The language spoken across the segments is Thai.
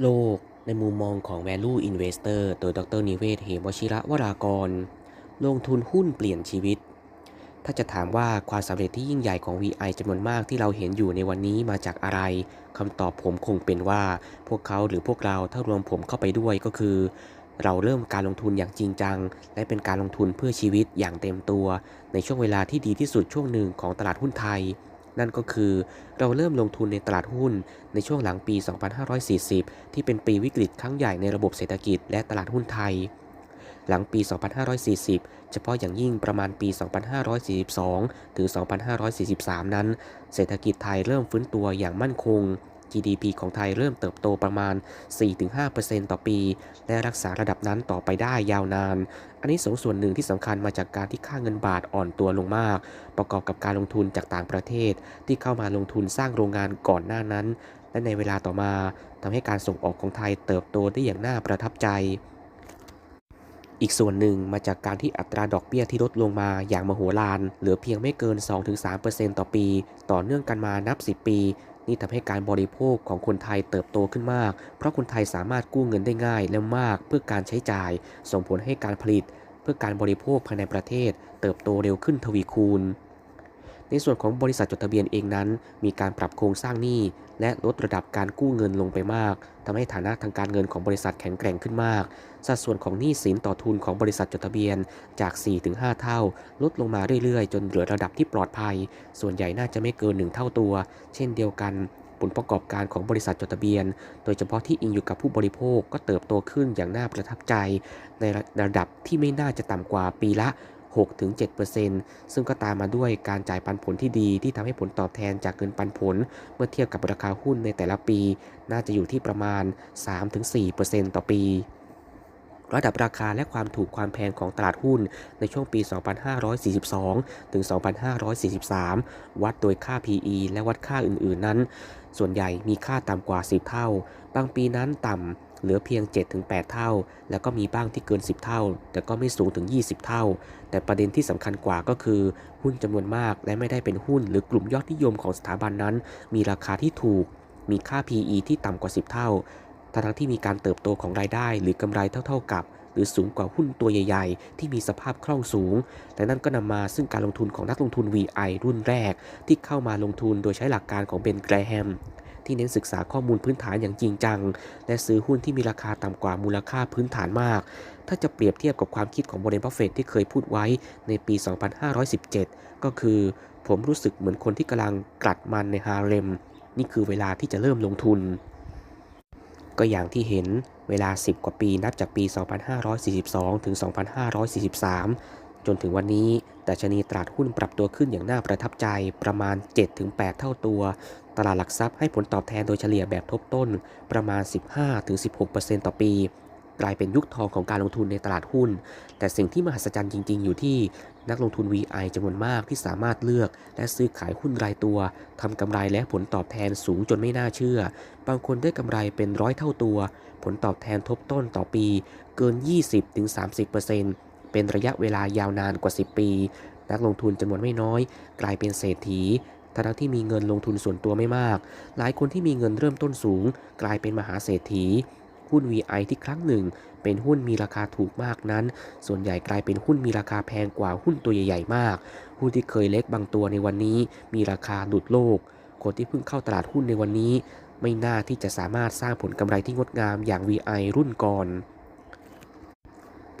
โลกในมุมมองของ Value Investor โดยดรนิเวศ เหมวชิระวรากร ลงทุนหุ้นเปลี่ยนชีวิต ถ้าจะถามว่าความสำเร็จที่ยิ่งใหญ่ของ VI จำนวนมากที่เราเห็นอยู่ในวันนี้มาจากอะไรคำตอบผมคงเป็นว่าพวกเขาหรือพวกเราถ้ารวมผมเข้าไปด้วยก็คือ เราเริ่มการลงทุนอย่างจริงจัง และเป็นการลงทุนเพื่อชีวิตอย่างเต็มตัว ในช่วงเวลาที่ดีที่สุดช่วงหนึ่งของตลาดหุ้นไทย นั่นก็คือเราเริ่มลงทุนในตลาดหุ้นในช่วงหลังปี 2540 ที่เป็นปีวิกฤตครั้งใหญ่ในระบบเศรษฐกิจและตลาดหุ้นไทย หลังปี 2540 เฉพาะอย่างยิ่งประมาณปี 2542 ถึง 2543 นั้น เศรษฐกิจไทยเริ่มฟื้นตัวอย่างมั่นคง GDP ของไทยเริ่มเติบโตประมาณ 4-5%ต่อปี และรักษาระดับนั้นต่อไปได้ยาวนาน อันนี้สงส่วนหนึ่งที่สำคัญมาจากการที่ค่าเงินบาทอ่อนตัวลงมาก ประกอบกับการลงทุนจากต่างประเทศ ที่เข้ามาลงทุนสร้างโรงงานก่อนหน้านั้น และในเวลาต่อมาทำให้การส่งออกของไทยเติบโตได้อย่างน่าประทับใจอีกส่วนหนึ่งมาจากการที่อัตราดอกเบี้ยที่ลดลงมาอย่างมโหฬารเหลือเพียงไม่เกิน 2-3%ต่อปี ต่อเนื่องกันมานับ 10 ปี นี่ทำให้การบริโภคของคนไทยเติบโตขึ้นมาก เพราะคนไทยสามารถกู้เงินได้ง่ายและมากเพื่อการใช้จ่าย ส่งผลให้การผลิต เพื่อการบริโภคภายในประเทศ เติบโตเร็วขึ้นทวีคูณ ในส่วนของบริษัทจดทะเบียนเองนั้น มีการปรับโครงสร้างหนี้ และลดระดับการกู้เงินลงไปมากทำให้ฐานะทางการเงินของบริษัทแข็งแกร่งขึ้นมาก สัดส่วนของหนี้สินต่อทุนของบริษัทจดทะเบียนจาก 4-5 เท่า ลดลงมาเรื่อยๆ จนเหลือระดับที่ปลอดภัย ส่วนใหญ่น่าจะไม่เกิน 1 เท่าตัว เช่นเดียวกันผลประกอบการของบริษัทจดทะเบียน โดยเฉพาะที่อิงอยู่กับผู้บริโภคก็เติบโตขึ้นอย่างน่าประทับใจ ในระดับที่ไม่น่าจะต่ำกว่าปีละ 6-7%ซึ่งก็ตามมาด้วยการจ่ายปันผลที่ดีที่ทำให้ผลตอบแทนจากเงินปันผล เมื่อเทียบกับราคาหุ้นในแต่ละปี น่าจะอยู่ที่ประมาณ 3-4%ต่อปีระดับราคาและความถูกความแพงของตลาดหุ้นในช่วงปี 2542 ถึง 2543 วัดโดยค่า PE และวัดค่าอื่น ๆ นั้น ส่วนใหญ่มีค่าต่ำกว่า 10 เท่า บางปีนั้นต่ำ เหลือเพียง 7-8 เท่า แล้วก็มีบ้างที่เกิน 10 เท่า แต่ก็ไม่สูงถึง 20 เท่า แต่ประเด็นที่สำคัญกว่าก็คือ หุ้นจำนวนมากและไม่ได้เป็นหุ้นหรือกลุ่มยอดนิยมของสถาบันนั้น มีราคาที่ถูก มีค่า PE ที่ต่ำกว่า 10 เท่าทั้งที่มีการเติบโตของรายได้หรือกำไรเท่า ๆกับ หรือสูงกว่าหุ้นตัวใหญ่ๆ ที่มีสภาพคล่องสูงแต่นั่นก็นำมาซึ่งการลงทุนของนักลงทุน VI รุ่นแรก ที่เข้ามาลงทุนโดยใช้หลักการของเบนแกรแฮม ที่เน้นศึกษาข้อมูลพื้นฐานอย่างจริงจัง และซื้อหุ้นที่มีราคาต่ำกว่ามูลค่าพื้นฐานมาก ถ้าจะเปรียบเทียบกับความคิดของบรเดนบัฟเฟตที่เคยพูดไว้ในปี 2517 ก็คือ ผมรู้สึกเหมือนคนที่กำลังกลัดมันในฮาเลมนี่คือเวลาที่จะเริ่มลงทุน ก็อย่างที่เห็นเวลา 10 กว่าปีนับจากปี 2542 ถึง 2543 จนถึงวันนี้แต่ชนีตลาดหุ้นปรับตัวขึ้นอย่างน่าประทับใจประมาณ 7-8 เท่าตัว ตลาดหลักทรัพย์ให้ผลตอบแทนโดยเฉลี่ยแบบทบต้นประมาณ 15-16%ต่อปี กลายเป็นยุคทองของการลงทุนในตลาดหุ้น แต่สิ่งที่มหัศจรรย์จริง ๆ อยู่ที่นักลงทุน VI จำนวนมากที่สามารถเลือก และซื้อขายหุ้นรายตัวทำกำไรและผลตอบแทนสูงจนไม่น่าเชื่อ บางคนได้กำไรเป็นร้อยเท่าตัว ผลตอบแทนทบต้นต่อปีเกิน 20-30% เป็นระยะเวลายาวนานกว่า 10 ปี นักลงทุนจำนวนไม่น้อย กลายเป็นเศรษฐีทั้งที่มีเงินลงทุนส่วนตัวไม่มาก หลายคนที่มีเงินเริ่มต้นสูง กลายเป็นมหาเศรษฐี หุ้น VI ที่ครั้งหนึ่ง เป็นหุ้นมีราคาถูกมากนั้น ส่วนใหญ่กลายเป็นหุ้นมีราคาแพงกว่าหุ้นตัวใหญ่ๆมาก หุ้นที่เคยเล็กบางตัวในวันนี้ มีราคาหลุดโลก คนที่เพิ่งเข้าตลาดหุ้นในวันนี้ ไม่น่าที่จะสามารถสร้างผลกำไรที่งดงามอย่าง VI รุ่นก่อน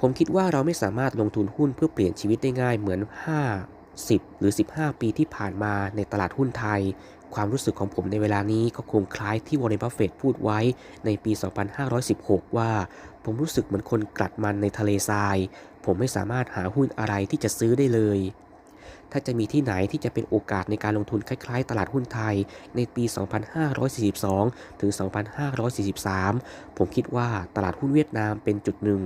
ผมคิดว่าเราไม่สามารถลงทุนหุ้นเพื่อเปลี่ยนชีวิตได้ง่ายเหมือน 5 10 หรือ 15 ปีที่ผ่านมาในตลาดหุ้นไทย ความรู้สึกของผมในเวลานี้ก็คงคล้ายที่วอร์เรนบัฟเฟตพูดไว้ในปี 2516 ว่า ผมรู้สึกเหมือนคนกลัดมันในทะเลทราย ผมไม่สามารถหาหุ้นอะไรที่จะซื้อได้เลย ถ้าจะมีที่ไหนที่จะเป็นโอกาสในการลงทุนคล้ายๆ ตลาดหุ้นไทย ในปี 2542 ถึง 2543 ผมคิดว่าตลาดหุ้นเวียดนามเป็นจุดหนึ่ง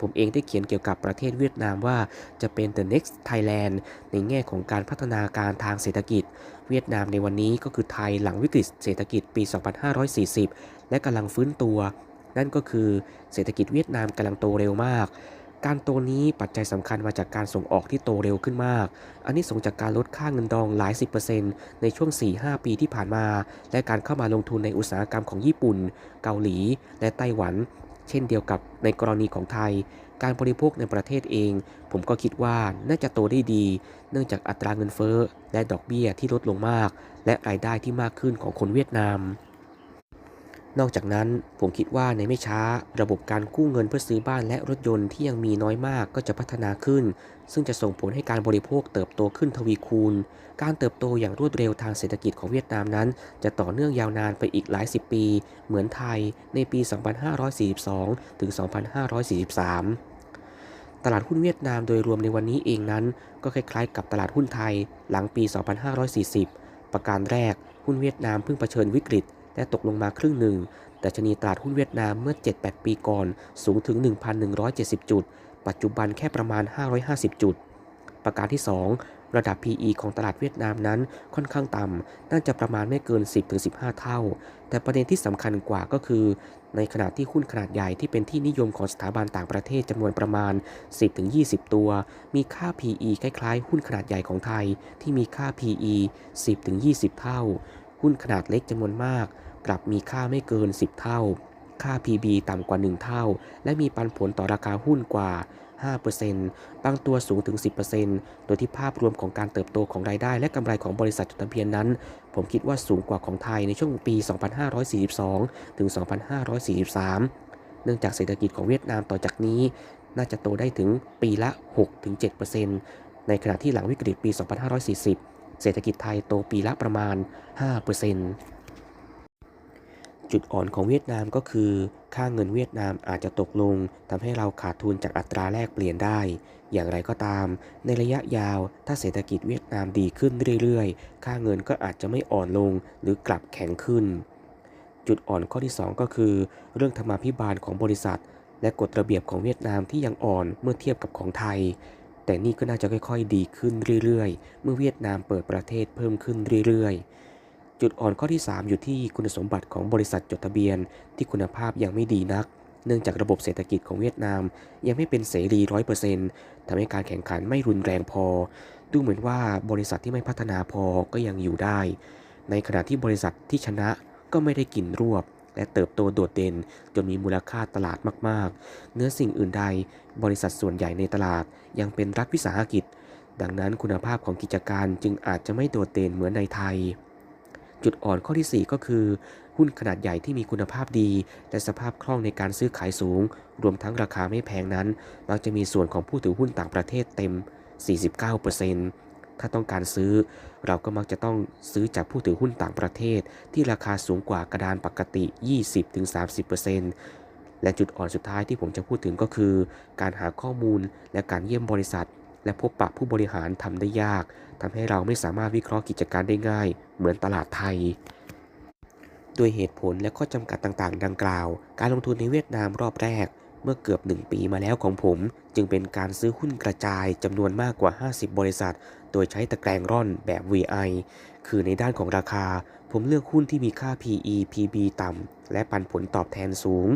ผมเองได้เขียนเกี่ยวกับประเทศเวียดนามว่าจะเป็น the next Thailand ในแง่ของการพัฒนาการทางเศรษฐกิจ เวียดนามในวันนี้ก็คือไทยหลังวิกฤตเศรษฐกิจปี 2540 และกำลังฟื้นตัว นั่นก็คือเศรษฐกิจเวียดนามกำลังโตเร็วมากการโตนี้ปัจจัยสำคัญมาจากการส่งออกที่โตเร็วขึ้นมาก อันนี้ส่งจากการลดค่าเงินดองหลาย 10%ในช่วง 4-5 ปีที่ผ่านมา และการเข้ามาลงทุนในอุตสาหกรรมของญี่ปุ่น เกาหลี และไต้หวัน เช่นเดียวกับในกรณีของไทย การบริโภคในประเทศเอง ผมก็คิดว่าน่าจะโตได้ดี เนื่องจากอัตราเงินเฟ้อ และดอกเบี้ยที่ลดลงมาก และรายได้ที่มากขึ้นของคนเวียดนาม นอกจากนั้นผมคิดว่าในไม่ช้า ระบบการกู้เงินเพื่อซื้อบ้านและรถยนต์ที่ยังมีน้อยมากก็จะพัฒนาขึ้น ซึ่งจะส่งผลให้การบริโภคเติบโตขึ้นทวีคูณ การเติบโตอย่างรวดเร็วทางเศรษฐกิจของเวียดนามนั้น จะต่อเนื่องยาวนานไปอีกหลายสิบปี เหมือนไทยในปี 2542 ถึง 2543 ตลาดหุ้นเวียดนามโดยรวมในวันนี้เองนั้น ก็คล้ายๆ กับตลาดหุ้นไทย หลังปี 2540 ประการแรก หุ้นเวียดนามเพิ่งเผชิญวิกฤต และตกลงมาครึ่งหนึ่ง แต่ชนีตลาดหุ้นเวียดนามเมื่อ 7-8 ปีก่อนสูงถึง 1,170 จุด ปัจจุบันแค่ประมาณ 550 จุด ประการที่ 2 ระดับ PE ของตลาดเวียดนามนั้นค่อนข้างต่ำ น่าจะประมาณไม่เกิน 10-15 เท่า แต่ประเด็นที่สำคัญกว่าก็คือ ในขณะที่หุ้นขนาดใหญ่ที่เป็นที่นิยมของสถาบันต่างประเทศจำนวนประมาณ 10-20 ตัว มีค่า PE คล้ายๆ หุ้นขนาดใหญ่ของไทย ที่มีค่า PE 10-20 เท่า หุ้นขนาดเล็กจำนวนมาก กลับมีค่าไม่เกิน 10 เท่า ค่า PB ต่ำกว่า 1 เท่า และมีปันผลต่อราคาหุ้นกว่า 5%บางตัวสูงถึง 10%โดยที่ภาพรวมของการเติบโตของรายได้และกำไรของบริษัทจดทะเบียนนั้น ผมคิดว่าสูงกว่าของไทยในช่วงปี 2542 ถึง 2543 เนื่องจากเศรษฐกิจของเวียดนามต่อจากนี้ น่าจะโตได้ถึงปีละ 6-7%ในขณะที่หลังวิกฤตปี 2540 เศรษฐกิจไทยโตปีละประมาณ 5%จุดอ่อนของเวียดนามก็คือ ค่าเงินเวียดนามอาจจะตกลงทำให้เราขาดทุนจากอัตราแลกเปลี่ยนได้ อย่างไรก็ตาม ในระยะยาวถ้าเศรษฐกิจเวียดนามดีขึ้นเรื่อยๆ ค่าเงินก็อาจจะไม่อ่อนลงหรือกลับแข็งขึ้น จุดอ่อนข้อที่ 2 ก็คือ เรื่องธรรมาภิบาลของบริษัท และกฎระเบียบของเวียดนามที่ยังอ่อนเมื่อเทียบกับของไทย แต่นี่ก็น่าจะค่อยๆ ดีขึ้นเรื่อยๆ เมื่อเวียดนามเปิดประเทศเพิ่มขึ้นเรื่อยๆ จุดอ่อนข้อที่ 3 อยู่ที่คุณสมบัติของบริษัทจดทะเบียน ที่คุณภาพยังไม่ดีนัก เนื่องจากระบบเศรษฐกิจของเวียดนาม ยังไม่เป็นเสรีร้อยเปอร์เซ็นต์ทำให้การแข่งขันไม่รุนแรงพอ ดูเหมือนว่าบริษัทที่ไม่พัฒนาพอก็ยังอยู่ได้ ในขณะที่บริษัทที่ชนะก็ไม่ได้กินรวบ และเติบโตโดดเด่น จนมีมูลค่าตลาดมากๆ เนื้อสิ่งอื่นใด บริษัทส่วนใหญ่ในตลาดยังเป็นรัฐวิสาหกิจ ดังนั้นคุณภาพของกิจการจึงอาจจะไม่โดดเด่นเหมือนในไทย จุดอ่อนข้อที่ 4 ก็คือ หุ้นขนาดใหญ่ที่มีคุณภาพดี และสภาพคล่องในการซื้อขายสูง รวมทั้งราคาไม่แพงนั้น มักจะมีส่วนของผู้ถือหุ้นต่างประเทศเต็ม 49% ถ้าต้องการซื้อ เราก็มักจะต้องซื้อจากผู้ถือหุ้นต่างประเทศ ที่ราคาสูงกว่ากระดานปกติ 20-30%และจุดอ่อนสุดท้ายที่ผมจะพูดถึงก็คือ การหาข้อมูลและการเยี่ยมบริษัท และพบปะผู้บริหารทำได้ยาก ทำให้เราไม่สามารถวิเคราะห์กิจการได้ง่าย เหมือนตลาดไทยด้วยเหตุผลและข้อจำกัดต่างๆ ดังกล่าว การลงทุนในเวียดนามรอบแรก เมื่อเกือบ1ปีมาแล้วของผม จึงเป็นการซื้อหุ้นกระจายจำนวนมากกว่า 50 บริษัท โดยใช้ตะแกรงร่อนแบบ VI คือในด้านของราคา ผมเลือกหุ้นที่มีค่า PE PB ต่ำ และปันผลตอบแทนสูง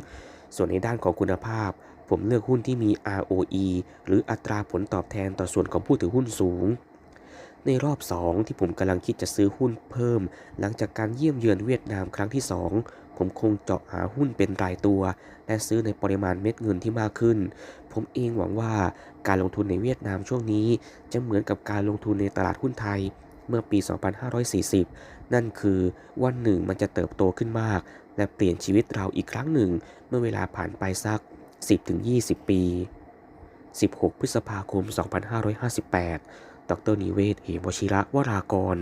ส่วนในด้านของคุณภาพ ผมเลือกหุ้นที่มี ROE หรืออัตราผลตอบแทนต่อส่วนของผู้ถือหุ้นสูง ในรอบ 2 ที่ผมกำลังคิดจะซื้อหุ้นเพิ่ม หลังจากการเยี่ยมเยือนเวียดนามครั้งที่ 2 ผมคงเจาะหาหุ้นเป็นรายตัว และซื้อในปริมาณเม็ดเงินที่มากขึ้น ผมเองหวังว่าการลงทุนในเวียดนามช่วงนี้จะเหมือนกับการลงทุนในตลาดหุ้นไทยเมื่อปี 2540 นั่นคือวันหนึ่งมันจะเติบโตขึ้นมาก และเปลี่ยนชีวิตเราอีกครั้งหนึ่ง เมื่อเวลาผ่านไปสัก 10-20 ปี 16 พฤษภาคม 2558 ดรนิเวศ เหมวชิระวรากร